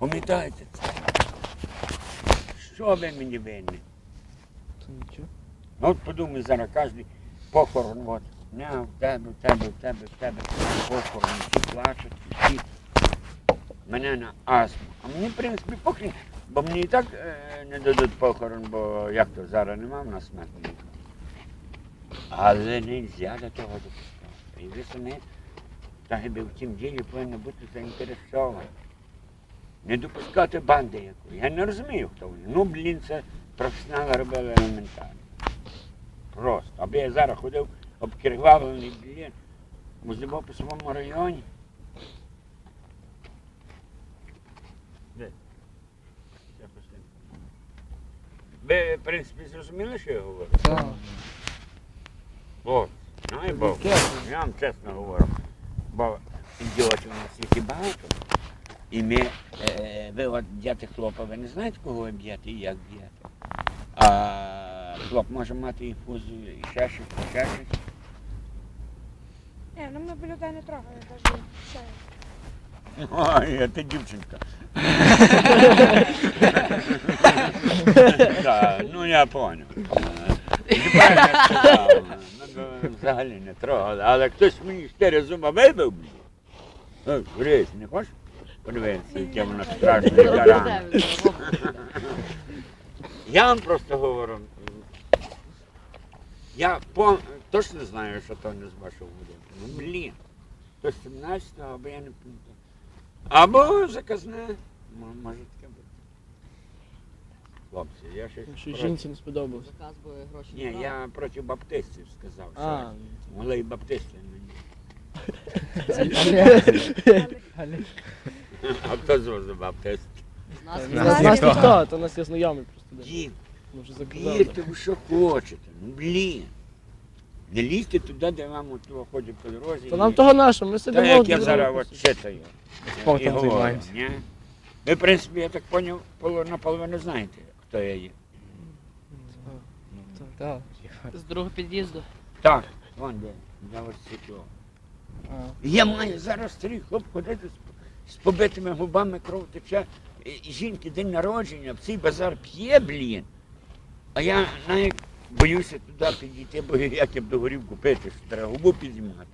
Пам'ятаєте це? Що ви мені винні? Нічого. Ну, от подумай зараз кожен похорон, от. Не, в тебе, в тебе, в тебе, в тебе. Похорон, всі плачуть, всі. Мене на астму. А мені, в принципі, похрін. Бо мені і так е, не дадуть похорон, бо як то зараз нема в нас смертних. Але не можна до того допускати. І ви самі так би в цім ділі повинні бути заінтересовані. Не допускати банди якої. Я не розумію, хто вони. Ну, блін, це професіонали робили елементарно. Просто. Аби я зараз ходив обкергвавлений, блін, можливо, по своєму районі. Ви, в принципі, зрозуміли, що я говорю? Так. От, знає Бог. Я вам чесно говорю. Бо ідіотів на світі багато. І ми, е, ви от б'єте хлопа, ви не знаєте, кого ви б'єте і як б'єте. А хлоп може мати і фузу, і ще щось, і ще щось. Ні, ну ми б людей не трогали, навіть ще. Ой, а ти дівчинка. Так, ну я поняв. Тепер я сказав, ну, Взагалі не трогали, але хтось мені чотири зуба вибив, блін. Ой, Грись, не хочеш? Подивитися, яке воно страшне гаране. Я вам просто говорю. Я по... точно знаю, що то не з вашого будинку. Ну, блін. То 17-го, або я не пам'ятаю. Або заказне. М- Може таке бути. Хлопці, я щось. Що проти- жінці не сподобалось. Заказ би гроші Ні, не я проти баптистів сказав. А, могли і баптисти мені. А хто зробив баптист? Нас нас ніхто. то у нас є знайомий просто. де. Дід, Ми вже заказали. вірте, ви що хочете. Ну блін. Не лізьте туди, де вам от того ходять по дорозі. То і- нам того нашого, ми Та сидимо. як я зараз от читаю. Спортом і говорю, займаємося. ні? Ви, в принципі, я так поняв, поло- наполовину знаєте, хто я є. Так. з другого під'їзду. Так, вон де, на ось. А. Я маю зараз старий хлоп ходити з, з побитими губами, кров тече. Жінки день народження, в цей базар п'є, блін. А я навіть боюся туди підійти, бо як я б до горів купити, що треба губу підіймати.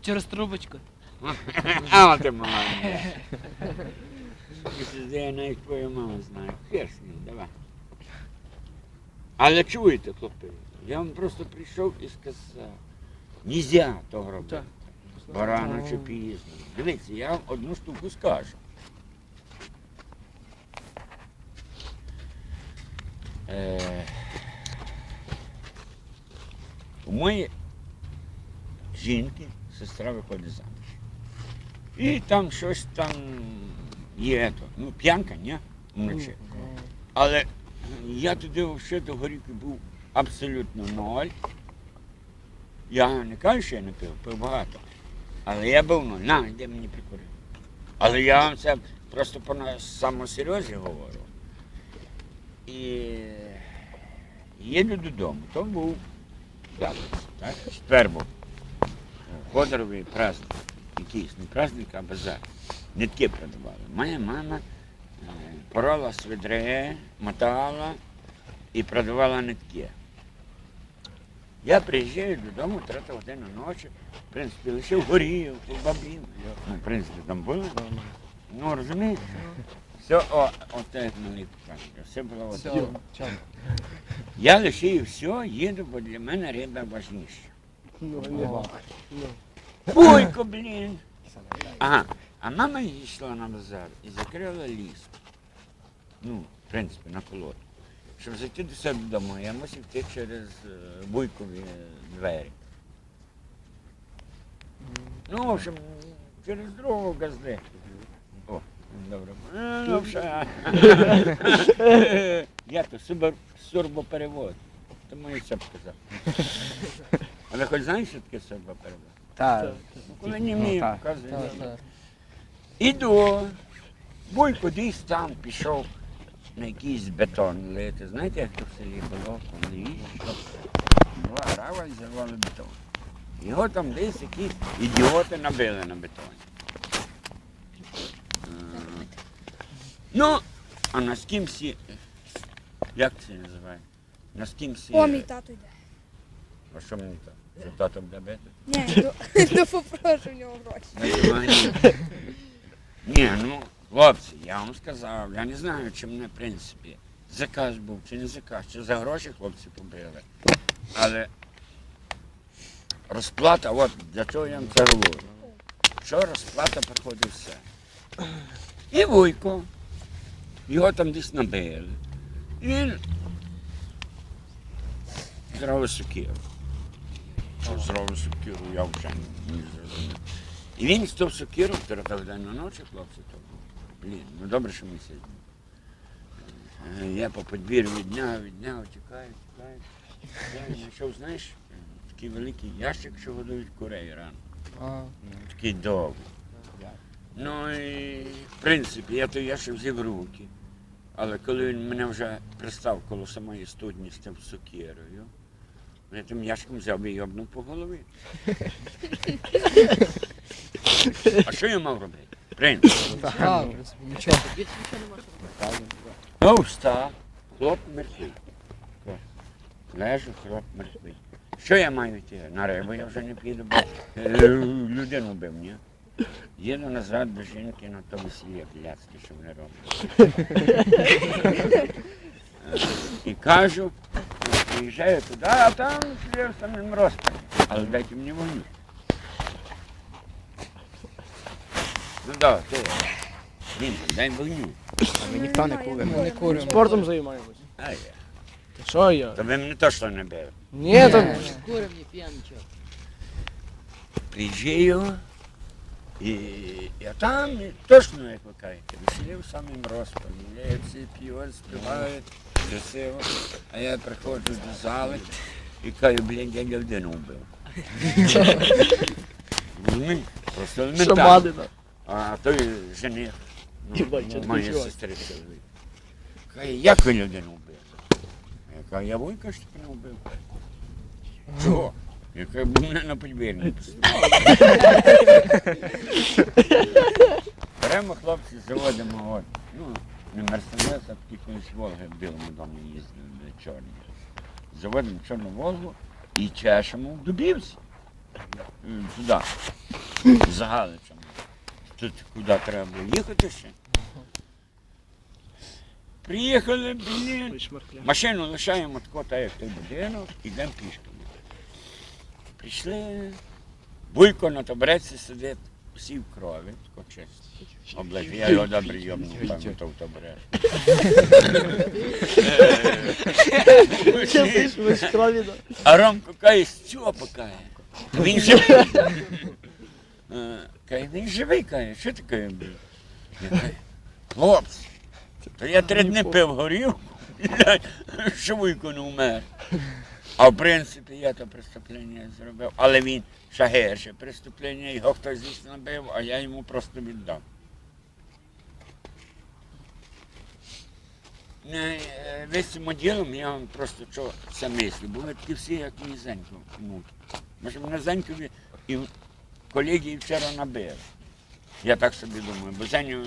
Через трубочку. А ти мала. Я навіть твою маму знаю. Хер з ним, давай. Але чуєте, хлопці, я вам просто прийшов і сказав, нельзя того робити. Так. Бо рано чи пізно. Дивіться, я вам одну штуку скажу. Е, у моєї жінки сестра виходить заміж. І там щось там є. То. Ну, п'янка, ні? Вночі. Але я туди взагалі до горіки був абсолютно ноль. Я не кажу, що я не пив, пив багато. Але я був ноль. На, йди мені прикури. Але я вам це просто по самосерйозі говорю. І їду додому. То був п'ятниця, так? Ходоровий праздник. Якийсь не праздник, а базар. Нитки продавали. Моя мама е, порола свидре, мотала і продавала нитки. Я приїжджаю додому, третя година ночі, в принципі, лише вгорів, бабін. Ну, в принципі, там було. Ну, розумієте? Все, о, от на них все було от. Все. Я лишив все, їду, бо для мене риба важніша. Ну. Ну. Бойко, блін. Ага. А мама йшла на базар і закрила ліс. Ну, в принципі, на колоду. Щоб зайти до себе додому, я мусив йти через е, буйкові двері. Ну, в общем, через другого газди. О, добре. Е, Ну, вже. Я то субер, сурбоперевод. Тому і це сказав. А ви хоч знаєте, що таке сурбоперевод? Так. Ну, коли не вмію, так. показує. Іду. Бой кудись там пішов на якийсь бетон лити. Знаєте, як то в селі було, там навіщо? Була грава і зірвали бетон. Його там десь якісь ідіоти набили на бетоні. Е, Ну, а на скімсі, як це називає? На скімсі. О, мій тато йде. А що мені так? Що тато буде бити? Ні, до попрошу в нього гроші. Ні, ну, хлопці, я вам сказав, я не знаю, чи мене, в принципі, заказ був, чи не заказ, чи за гроші хлопці побили. Але розплата, от для чого я вам це говорю. Що розплата приходить все. І Вуйко, його там десь набили. І він зробив сукіру. Що зробив сукіру, я вже не зрозумів. І він з того сокиру, втратив день ночі, хлопці, то блін, ну добре, що ми сидимо. Е, Я по подвір'ю відняв, відняв, тікаю, тікаю. Я знайшов, знаєш, такий великий ящик, що годують курей рано. Такий довгий. Ну і в принципі, я той ящик взяв в руки. Але коли він мене вже пристав коло самої студні з тим сокирою, я тим ящиком взяв і йобнув по голові. А що я мав робити? Робити. Ну, встав, хлоп мертвий. Лежу, хлоп мертвий. Що я маю йти? На рибу я вже не піду, бо е, людину вбив, ні? Їду назад до жінки на то весілля пляцки, що вони роблять. Е, І кажу, приїжджаю туди, а там слів самим розпадом. Але дайте мені вогню. Ну да, ти. Він, дай вогню. Ми ніхто не Ми не куримо. Спортом займаємось. А я. Та що я? То ви мене точно не били. Ні, там. Не куримо, не п'ємо нічого. Приїжджаю, і, і там і точно, як ви кажете, веселів самим розпадом. Я всі п'ють, співають, красиво. А я приходжу до зали і кажу, блін, я людину вбив. Розумієте? Просто елементарно. Шамадина. А той жених, Їбать, ну, моєї сестри чоловік. Каже, як ви людину вбили? Я кажу, я вуйка ж не вбив. Чого? Я кажу, бо мене на подвір'ї. Беремо хлопці, заводимо от, ну, не Мерседес, а такі колись Волги в білому домі їздили, де чорні. Заводимо чорну Волгу і чешемо в Дубівці. Е, Туди, за Галичем. Тут куди треба було їхати ще. Приїхали, блін. Машину лишаємо тако, так як той будинок, йдемо пішки. Прийшли, буйко на табуреці сидить, всі в крові, тако чисто. Облежі, я його добре йобнув, певно, то в табурет. А Ромко каже, що покає? Він живий. Каже, він живий, каже, що ти каже? блін?» Я хлопці, то я три дні пив горілку, що вуйко не вмер. А в принципі я то преступлення зробив, але він ще гірше преступлення, його хтось звісно набив, а я йому просто віддав. Не, е, Весь цим ділом я вам просто що це мислю, бо такі всі, як мені Зенько. Ну, може, мене Зенькові і колеги вчора набили. Я так собі думаю, бо Зеню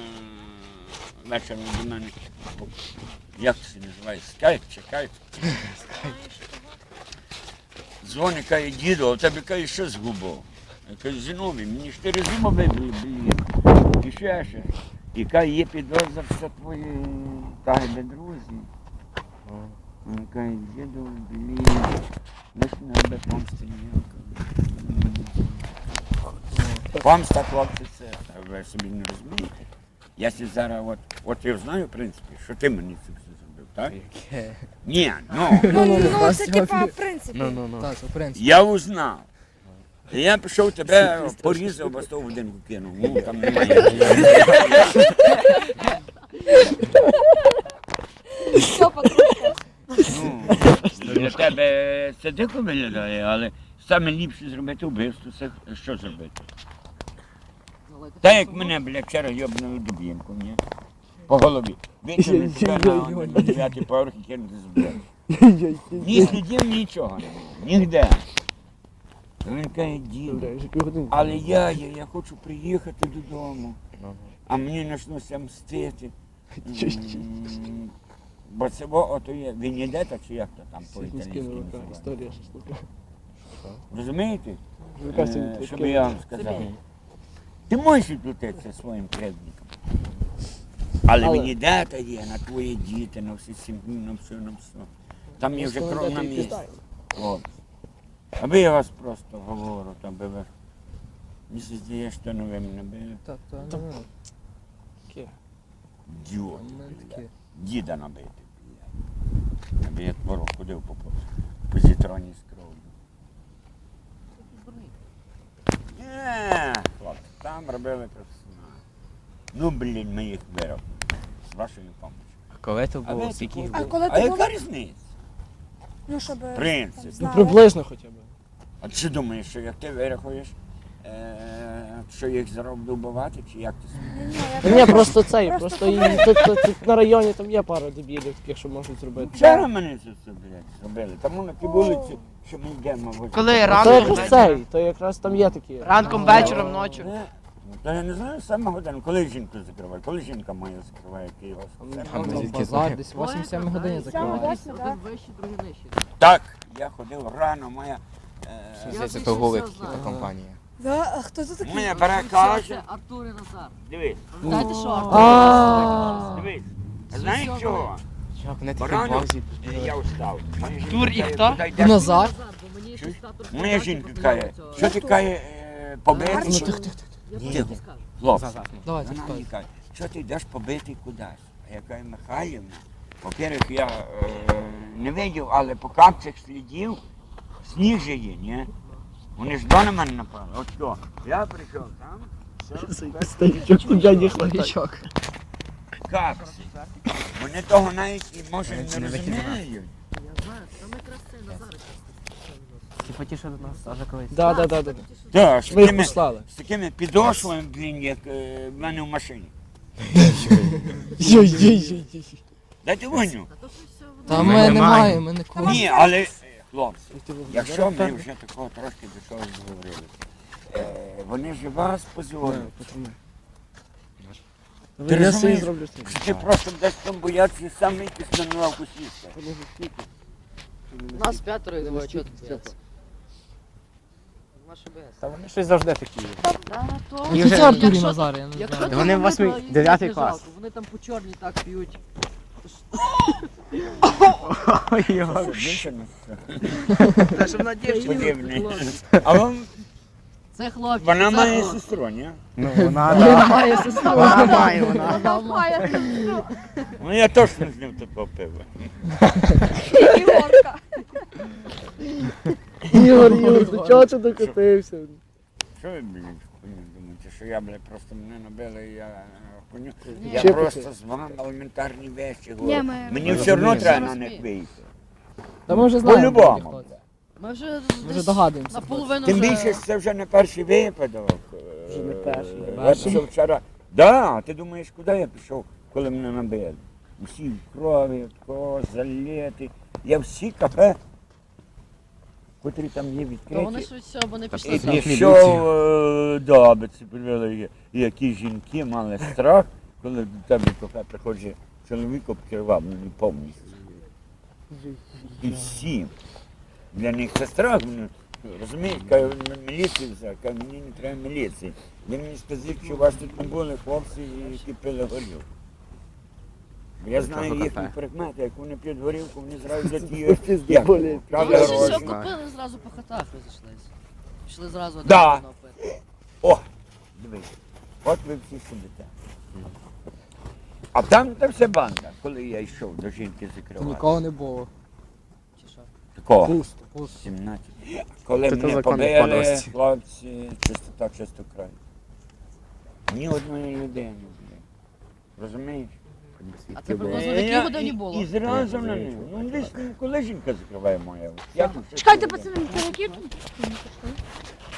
вечором до мене, як це називається, скайп чи кайп. Дзвонить, каже, діду, а у тебе каже, що з губою? Я кажу, Зіновій, мені чотири зуби блін. І ще ще. І каже, є підозра, що твої каже, друзі. Він каже, діду, блін, лиш не аби помсти ніякого. Помста, хлопці, це, ви собі не розумієте. Я сі зараз, от, от я знаю, в принципі, що ти мені це все зробив, так? Ні, ну, Ну, ну, ну, це типа принцип. Ну, ну, ну. Так, в принципі. я узнав. І Я пішов тебе порізав, бо в будинку кинув. Ну, там немає. Все, потроху. Ну, для тебе це дико виглядає, але саме ліпше зробити вбивство, це що зробити? Та як мене, бля, вчора йобнули дубінку, ні? По голові. Витягнути тебе на, дев'ятий поверх і кинути з блядь. Ні слідів, нічого не було. Нігде. Він каже, півгодини. але я, я, я хочу приїхати додому. А мені почнуться мстити. М, Бо це во, ото є Венедета, чи як то там З по-італійськи називається. Розумієте? Е, Щоб я вам сказав. Ти можеш відплатитися своїм кредитам. Але, Але- Венедета є на твої діти, на всі сім'ї, на все, на все. Там є вже кров на місці. От. Аби я вас просто говорю, там би ви. Мені здається, що ну ви мене би Та, то, Та- ну, діот. Діда набити. Аби я творог ходив по позитроні з кров'ю. Ні, хлопці, там робили професіонали. Ну, блін, ми їх виробили. З вашою допомогою. Коли то А було, ви скільки їх А було? коли А ти яка був? різниця? Ну, щоб Принцип. Ну знали. приблизно хоча б. А ти думаєш, що як ти вирахуєш, е, що їх зароблю вбивати, чи як ти собі? Ні, Та я ні, просто- цей, просто і тут, тут, тут на районі там є пара дебілів таких, що можуть зробити. Вчора мене це все, блядь, зробили. Тому на тій вулиці, що ми йдемо. возле- Коли А рано то якраз цей, то якраз там є такі. Ранком, вечором, ночі. Е, ну, Та я не знаю саме годину, коли жінку закриває, коли жінка моя закриває ми звідки знаємо? десь 8-7 годині Один другий нижчий. Так, я ходив рано, моя. Е, Я Це більше торговик, всього компанія. Да, а хто це такий? Це перекаже. Артур і Назар. Дивись, Знаєте, що Артур? Дивись. Знаєш чого? Чувак, вони такі Рано бозі. е, я встав. Моя жінка Тур і каже, хто? «Куди йдеш?» Назар? Бо мені Чуєш? щось тату Моя жінка що каже, що ти каже, е. Ну тих, тих, тих. Я Ні. Хлопці, Давай, вона мені каже, що ти йдеш побитий кудись? А я кажу, Михайлівна, по-перше, я е, не видів, але по капцях слідів сніг же є, ні? Вони ж до на мене напали. От що, я прийшов там, все, Старічок, туди не хватає. Капці. Вони того навіть і може не розуміють. Я знаю, там якраз це Ті, що до нас теж колись. Да, да, да, да. Так, з Ми їх такими, послали. з такими підошвами, блін, як е, в мене в машині. Дайте воню. Та. Ми не маємо. ми не кого. Ні, але, е, хлопці, Якщо ми вже такого трошки до чогось говорили, е, вони ж вас позорять. Ти Я собі розумієш? зроблю Що ти просто будеш там боятися сам якийсь на лавку сісти. Нас п'ятеро і двоє, чого тут бояться? Та вони щось завжди такі. Ну, вже- це Артур Якщо- Назар, я не знаю. Та вони восьмий- дев'ятий клас. Вони там по чорній так п'ють. Ой. Та щоб на. А вам, Це хлопці. вона це має хлопці. сестру, ні? Ну, вона, Вона да. має сестру. Вона має, вона. Вона має. Ну я точно з ним такого пива. Ігорка. Ігор, Ігор, до чого ти докотився? Що ви, блін, хуйню думаєте, що я, блядь, просто мене набили, і я е, хуйню. Я Чепити. просто з вами елементарні речі говорю. Ми- Мені Ми все одно розуміємо. треба на них вийти. Та ми вже знаємо. По-любому. Ми вже Вже десь догадуємося. наполовину Тим вже- більше, що це вже не перший випадок. Вже не перший. Е, Я Перший? пішов вчора. Да, ти думаєш, куди я пішов, коли мене набили? Усі в крові, такого, заліти. Я всі кафе, котрі там є То вони відкриті. швидше, вони пішли і там. Пішов, е, да, би це привели, які жінки мали страх, коли до тебе в приходить чоловік обкривав, ну не повністю. І всі. Для них це страх. вони, Розумієте, каже, «М- міліцію взяв, каже, мені не треба міліції. Ви мені скажіть, що у вас тут не були хлопці, які пили горілку. Я знаю їхні прикмети, як вони п'ють горілку, вони зразу йдуть її. Як? болять. Ж все купили, зразу по хатах розійшлися. Пішли зразу Да. один пити. О, дивись, от ви всі сидите. А там та вся банда, коли я йшов до жінки закривати. Нікого не було. Чи що? Такого. Пусто. Пусто. 17. Коли Це мене побили, подлості. хлопці, чистота, чисто край. Ні одної людини, блін. Розумієш? А це приблизно в Е, якій годині було? І зразу на них. Ну, десь ну, закриває моя. Я тут щось Чекайте, пацани, це які тут?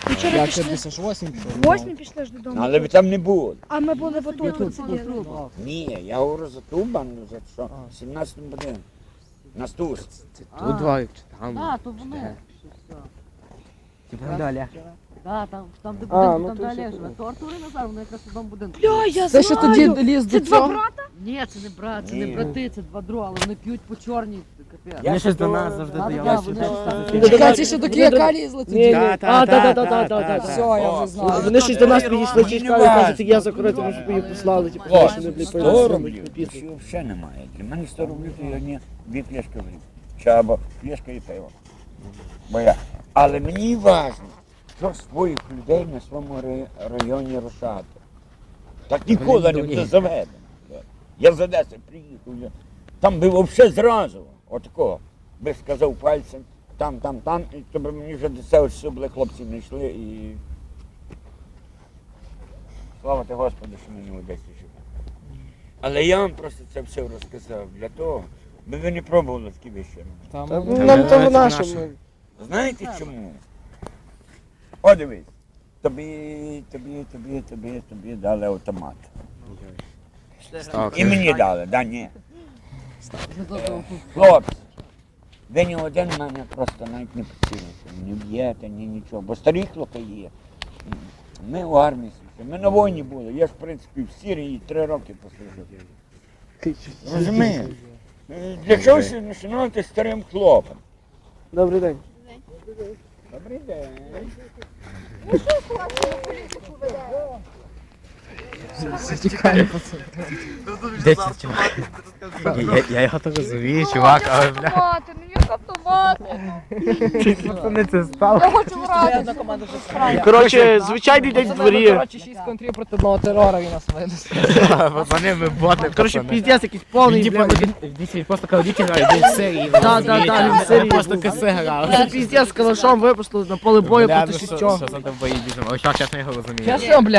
Ми Вчора пішли. десь 8 Восьмі пішли ж Ну, додому. Але ви там не було. А ми були в отут, тут сиділи. Ні, я говорю за ту банду, за що 17 годин. На стус. Тут два, там. Так, то вони. Типа далі. Да, там, там де А, будинок, ну там то де Олег живе. То Артур і Назар, вони якраз в одному будинку. Бля, я Це ще знаю. тоді Це до два цього. брата? Ні, це не брат, це Ні. не брати, це два друга, але вони п'ють по чорній, капець. Я Вони щось до нас завжди Да, щось вони там. Чекай, нас- ще до до- лізли ні. тоді. А, та, да, та, да, да, та, да, та. Все, я вже знаю. Вони щось до нас підійшли, мені чекали, кажуть, як я закрити, ми щоб її послали, типу, що вони, блядь, Сто рублів, на пісню. взагалі немає. Для мене 100 рублів то є одні дві пляшки в рік. Чи або пляшка і пиво. Бо я. Але мені важливо, що своїх людей на своєму районі рушати. Так ніколи не буде заведено. Я з Одеси приїхав, там би взагалі зразу, отакого, би сказав пальцем, там, там, там, і то би мені вже до цього все були хлопці не йшли і. Слава ти Господи, що мені в Одесі живе. Але я вам просто це все розказав для того, би ви не пробували такі вещі робити. Нам то наше. нашому. Знаєте чому? О, дивись. Тобі, тобі, тобі, тобі, тобі дали автомат. І мені дали, да ні. Хлопці, ви ні один мене просто навіть не поцілуєте, не б'єте, ні нічого. Бо старі хлопці є. Ми в армії служили, ми на війні були. Я ж, в принципі, в Сирії три роки послужив. Розумієш? Для чого ще починати старим хлопом? Добрий день. Добрий день. Де ці чувак? Я- Я його так розумію, чувак, але бля. Автомати, ну як автомати? Пацани, це стало. Я хочу грати. Коротше, звичайний день в дворі. Коротше, 6 контрів проти одного терора він нас винесе. Пацани, ми боти. Коротше, пацани. піздець якийсь повний, Він, типу, він- просто коли діти грає, він в серії. Да, да, розумієте? да, він в серії Просто був. каси грав. Це піздець з калашом випустили на поле бою Бля, проти ну що- шістьох. Що за там бої біжимо? Ось так, чесно його розумію. Чесно, бля.